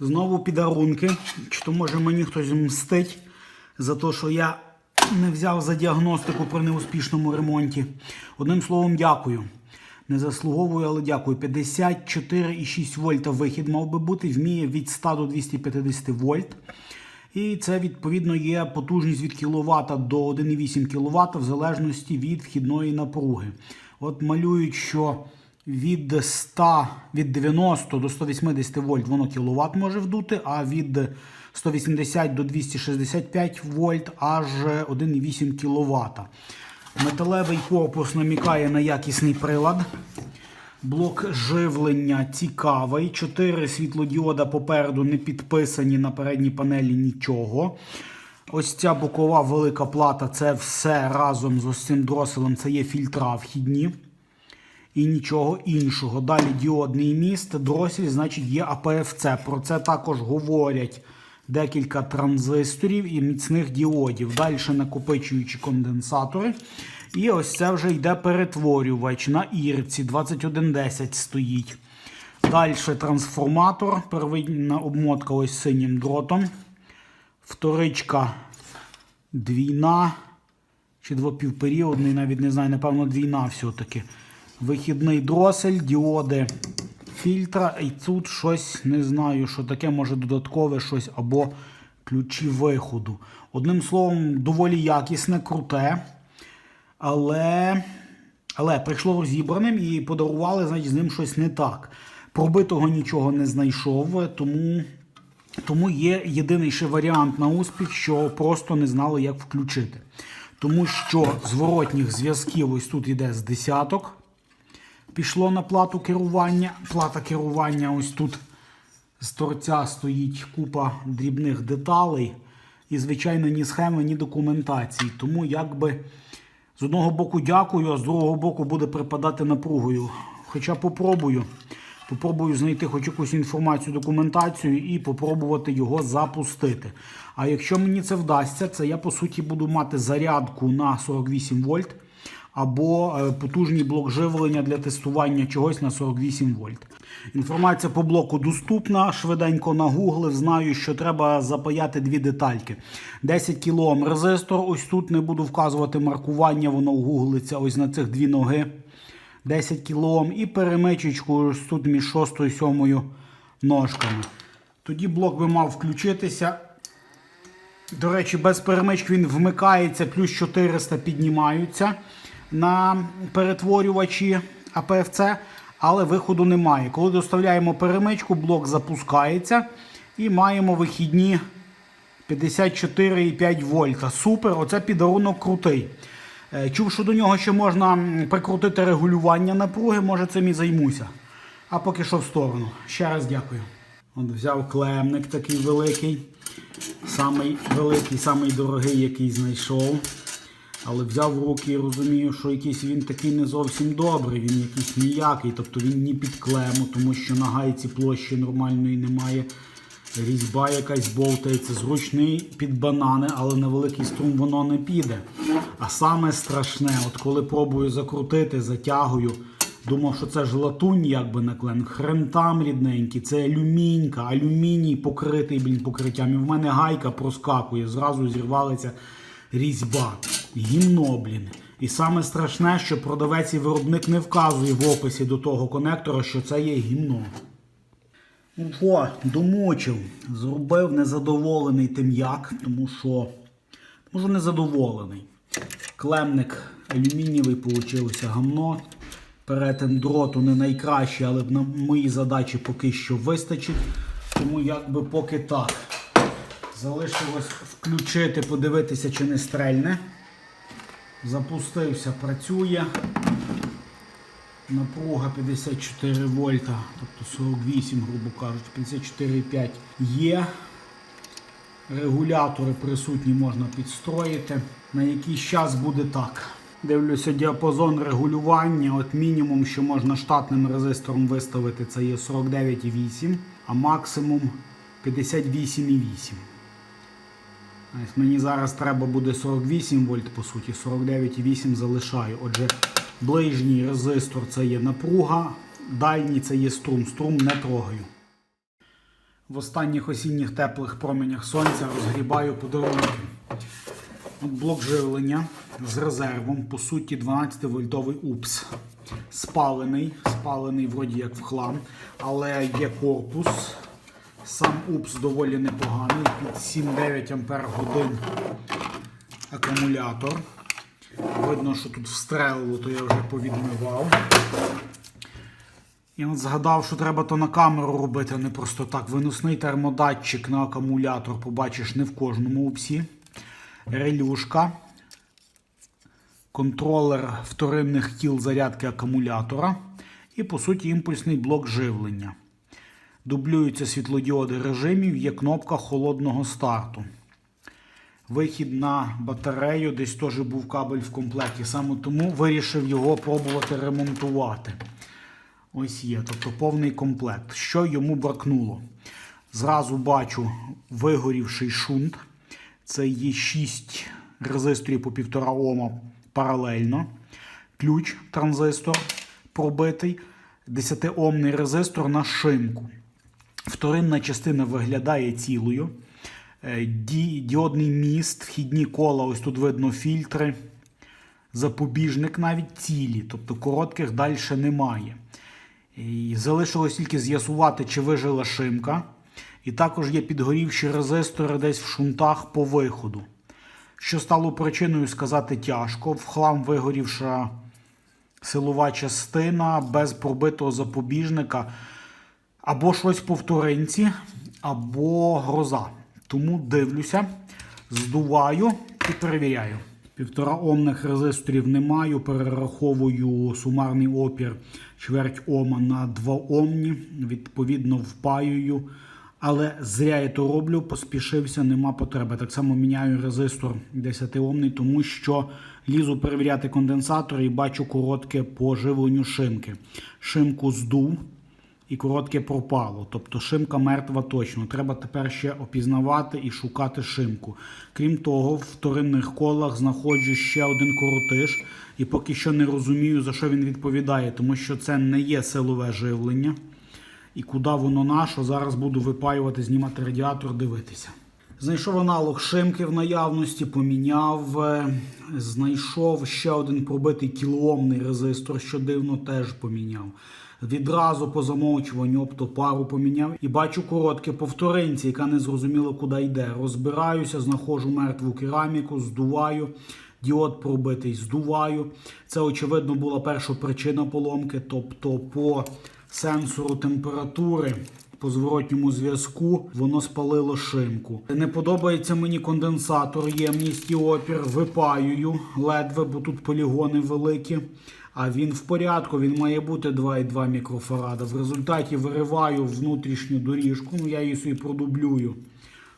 Знову підарунки. Чи то може мені хтось мстить за те, що я не взяв за діагностику при неуспішному ремонті. Одним словом, дякую. Не заслуговую, але дякую. 54,6 вольта вихід мав би бути, вміє від 100 до 250 вольт. І це відповідно є потужність від кВт до 1,8 кВт в залежності від вхідної напруги. От малюють, що від 100, від 90 до 180 вольт воно кВт може вдути, а від 180 до 265 вольт аж 1,8 кВт. Металевий корпус намікає на якісний прилад. Блок живлення цікавий. Чотири світлодіода попереду не підписані на передній панелі нічого. Ось ця бокова велика плата це все разом з ось цим дроселем. Це є фільтра вхідні. І нічого іншого. Далі діодний міст, дросель, значить, є АПФЦ. Про це також говорять декілька транзисторів і міцних діодів. Далі накопичуючі конденсатори. І ось це вже йде перетворювач на ірці 2110 стоїть. Далі трансформатор, первинна обмотка ось синім дротом. Вторичка двійна чи двопівперіодний, навіть не знаю, напевно, двійна все-таки. Вихідний дросель, діоди фільтра. І тут щось не знаю, що таке, може додаткове щось або ключі виходу. Одним словом, доволі якісне, круте. Але, але прийшло розібраним і подарували, значить, з ним щось не так. Пробитого нічого не знайшов, тому, тому є єдиний ще варіант на успіх, що просто не знали, як включити. Тому що зворотніх зв'язків ось тут йде з десяток. Пішло на плату керування. Плата керування ось тут з торця стоїть купа дрібних деталей. І, звичайно, ні схеми, ні документації. Тому якби з одного боку дякую, а з другого боку буде припадати напругою. Хоча попробую. Попробую знайти хоч якусь інформацію, документацію і попробувати його запустити. А якщо мені це вдасться, це я по суті буду мати зарядку на 48 вольт або е, потужний блок живлення для тестування чогось на 48 вольт. Інформація по блоку доступна. Швиденько нагуглив. Знаю, що треба запаяти дві детальки. 10 кОм резистор. Ось тут не буду вказувати маркування, воно гуглиться ось на цих дві ноги. 10 кОм і перемичечку ось тут між 6 і 7 ножками. Тоді блок би мав включитися. До речі, без перемички він вмикається, плюс 400 піднімаються на перетворювачі АПФЦ, але виходу немає. Коли доставляємо перемичку, блок запускається і маємо вихідні 54,5 вольта. Супер, оце підарунок крутий. Е, Чув, що до нього ще можна прикрутити регулювання напруги, може цим і займуся. А поки що в сторону. Ще раз дякую. От взяв клемник такий великий. Самий великий, самий дорогий, який знайшов. Але взяв в руки і розумію, що якийсь він такий не зовсім добрий, він якийсь ніякий, тобто він ні під клему, тому що на гайці площі нормальної немає. Різьба якась болтається, зручний під банани, але на великий струм воно не піде. А саме страшне, от коли пробую закрутити, затягую, думав, що це ж латунь якби наклен. Хрен там рідненький, це алюмінька, алюміній покритий блін, покриттям. І в мене гайка проскакує, зразу зірвалася різьба. Гімно. І саме страшне, що продавець і виробник не вказує в описі до того конектора, що це є гімно. Ну, О, домучив. Зробив незадоволений тим як, тому що може незадоволений. Клемник алюмінієвий получилося гамно. Перетин дроту не найкращий, але на мої задачі поки що вистачить. Тому якби поки так. Залишилось включити, подивитися, чи не стрельне. Запустився, працює. Напруга 54 вольта, тобто 48, грубо кажучи, 54,5 є. Регулятори присутні можна підстроїти. На якийсь час буде так. Дивлюся, діапазон регулювання. От мінімум, що можна штатним резистором виставити, це є 49,8, а максимум 58,8. Мені зараз треба буде 48 вольт, по суті, 49,8 залишаю. Отже, ближній резистор це є напруга, дальній це є струм. Струм не трогаю. в останніх осінніх теплих променях сонця розгрібаю подарунки. От блок живлення з резервом, по суті, 12-вольтовий УПС. Спалений, спалений вроді як в хлам, але є корпус. Сам УПС доволі непоганий, під 7-9 ампер акумулятор. Видно, що тут встрелило, то я вже повідмивав. От згадав, що треба то на камеру робити, а не просто так. Виносний термодатчик на акумулятор побачиш не в кожному упсі. Релюшка. Контролер вторинних кіл зарядки акумулятора. І, по суті, імпульсний блок живлення. Дублюються світлодіоди режимів, є кнопка холодного старту. Вихід на батарею, десь теж був кабель в комплекті. Саме тому вирішив його пробувати ремонтувати. Ось є, тобто повний комплект. Що йому бракнуло? Зразу бачу вигорівший шунт. Це є 6 резисторів по 1,5 Ома паралельно. Ключ транзистор пробитий, 10-омний резистор на шимку. Вторинна частина виглядає цілою. Е, ді- Діодний міст, вхідні кола, ось тут видно фільтри. Запобіжник навіть цілі, тобто коротких далі немає. І залишилось тільки з'ясувати, чи вижила шимка. І також є підгорівші резистори десь в шунтах по виходу. Що стало причиною, сказати тяжко. В хлам вигорівша силова частина без пробитого запобіжника. Або щось по вторинці, або гроза. Тому дивлюся, здуваю і перевіряю. Півтора омних резисторів не маю. Перераховую сумарний опір чверть ома на 2 омні. Відповідно, впаюю. Але зря я то роблю, поспішився, нема потреби. Так само міняю резистор 10 омний, тому що лізу перевіряти конденсатор і бачу коротке по живленню шимки. Шимку здув і коротке пропало. Тобто шимка мертва точно. Треба тепер ще опізнавати і шукати шимку. Крім того, в вторинних колах знаходжу ще один коротиш, і поки що не розумію, за що він відповідає, тому що це не є силове живлення. І куди воно наше, зараз буду випаювати, знімати радіатор, дивитися. Знайшов аналог шимки в наявності, поміняв. е, Знайшов ще один пробитий кілоомний резистор, що дивно, теж поміняв. Відразу по замовчуванню оптопару поміняв і бачу коротке повторинці, яка не зрозуміла, куди йде. Розбираюся, знаходжу мертву кераміку, здуваю. Діод пробитий, здуваю. Це, очевидно, була перша причина поломки, тобто по сенсору температури по зворотньому зв'язку воно спалило шимку. Не подобається мені конденсатор, ємність і опір. Випаюю ледве, бо тут полігони великі. А він в порядку, він має бути 2,2 мікрофарада. В результаті вириваю внутрішню доріжку, ну я її собі продублюю,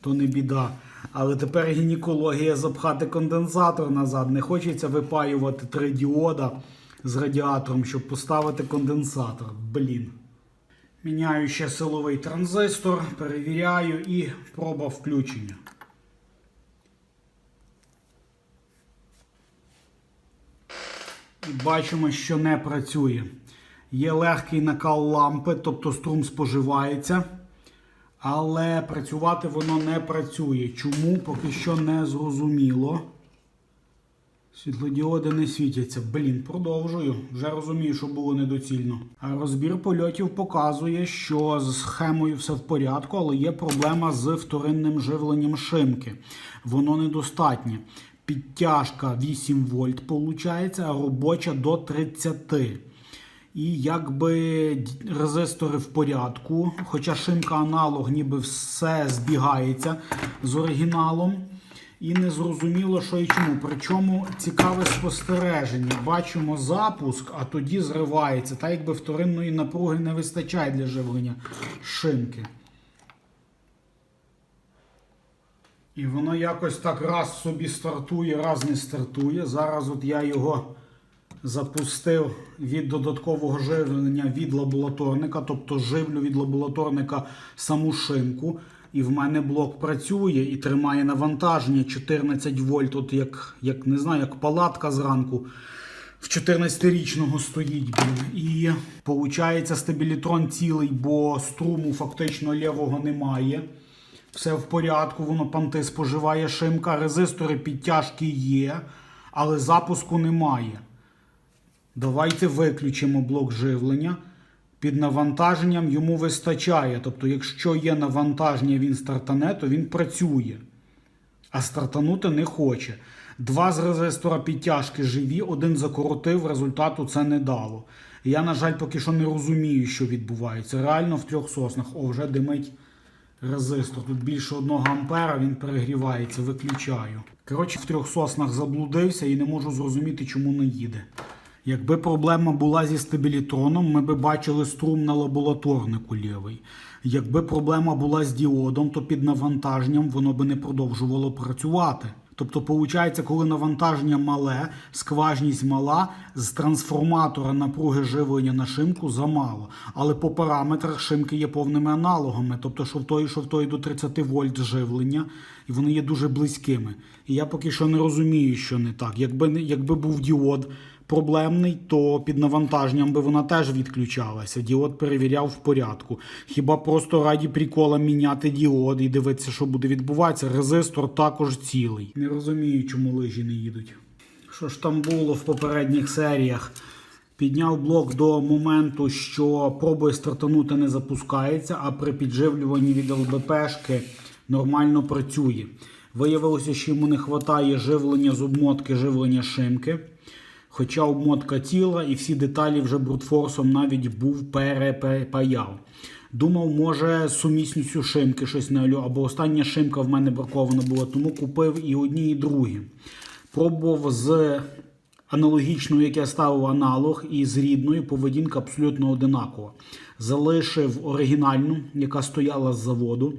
то не біда. Але тепер гінекологія запхати конденсатор назад. Не хочеться випаювати три діода з радіатором, щоб поставити конденсатор. Блін. Міняю ще силовий транзистор, перевіряю і проба включення. І бачимо, що не працює. Є легкий накал лампи, тобто струм споживається. Але працювати воно не працює. Чому? Поки що не зрозуміло. Світлодіоди не світяться. Блін, продовжую. Вже розумію, що було недоцільно. А розбір польотів показує, що з схемою все в порядку, але є проблема з вторинним живленням шимки. Воно недостатнє. Підтяжка 8 вольт виходить, а робоча до 30. І якби резистори в порядку, хоча шимка аналог, ніби все збігається з оригіналом. І не зрозуміло, що і чому. Причому цікаве спостереження. Бачимо запуск, а тоді зривається. Та якби вторинної напруги не вистачає для живлення шинки. І воно якось так раз собі стартує, раз не стартує. Зараз от я його запустив від додаткового живлення від лабораторника, тобто живлю від лабораторника саму шинку. І в мене блок працює і тримає навантаження 14 вольт, от як, як не знаю, як палатка зранку в 14-річного стоїть. Блін. І виходить, стабілітрон цілий, бо струму фактично лівого немає. Все в порядку, воно панти споживає шимка, резистори підтяжки є, але запуску немає. Давайте виключимо блок живлення. Під навантаженням йому вистачає. Тобто, якщо є навантаження, він стартане, то він працює. А стартанути не хоче. Два з резистора підтяжки живі, один закоротив, результату це не дало. Я, на жаль, поки що не розумію, що відбувається. Реально в трьох соснах. О, вже димить резистор. Тут більше одного ампера, він перегрівається, виключаю. Коротше, в трьох соснах заблудився і не можу зрозуміти, чому не їде. Якби проблема була зі стабілітроном, ми би бачили струм на лабораторнику лівий. Якби проблема була з діодом, то під навантаженням воно би не продовжувало працювати. Тобто, виходить, коли навантаження мале, скважність мала, з трансформатора напруги живлення на шимку замало. Але по параметрах шимки є повними аналогами. Тобто, що в той, що в той до 30 вольт живлення, і вони є дуже близькими. І я поки що не розумію, що не так. Якби, якби був діод проблемний, то під навантаженням би вона теж відключалася. Діод перевіряв в порядку. Хіба просто раді прикола міняти діод і дивитися, що буде відбуватися. Резистор також цілий. Не розумію, чому лижі не їдуть. Що ж там було в попередніх серіях? Підняв блок до моменту, що пробує стартанути не запускається, а при підживлюванні від ЛБПшки нормально працює. Виявилося, що йому не вистачає живлення з обмотки, живлення шимки. Хоча обмотка ціла і всі деталі вже брутфорсом навіть був перепаяв. Думав, може з сумісністю шимки щось не алю, або остання шимка в мене бракована була, тому купив і одні, і другі. Пробував з аналогічною, як я ставив аналог, і з рідною поведінка абсолютно одинакова. Залишив оригінальну, яка стояла з заводу,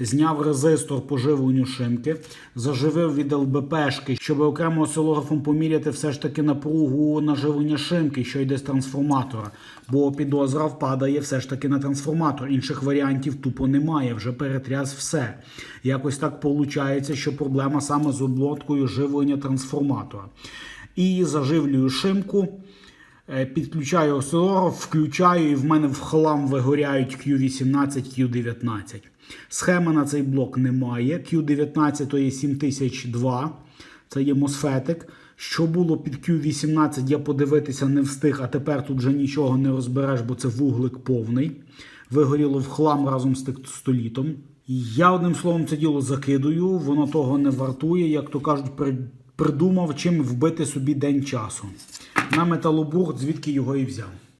зняв резистор по живленню шимки, заживив від ЛБПшки, щоб окремо осцилографом поміряти все ж таки напругу на живлення шимки, що йде з трансформатора. Бо підозра впадає все ж таки на трансформатор. Інших варіантів тупо немає, вже перетряс все. Якось так виходить, що проблема саме з обмоткою живлення трансформатора. І заживлюю шимку. Е, Підключаю осцилограф, включаю, і в мене в хлам вигоряють Q18, Q19. Схеми на цей блок немає. Q19 то є 7002, це є мосфетик. Що було під Q18, я подивитися не встиг, а тепер тут вже нічого не розбереш, бо це вуглик повний. Вигоріло в хлам разом з текстолітом. Я одним словом це діло закидую, воно того не вартує, як то кажуть, придумав, чим вбити собі день часу. На металобух, звідки його і взяв.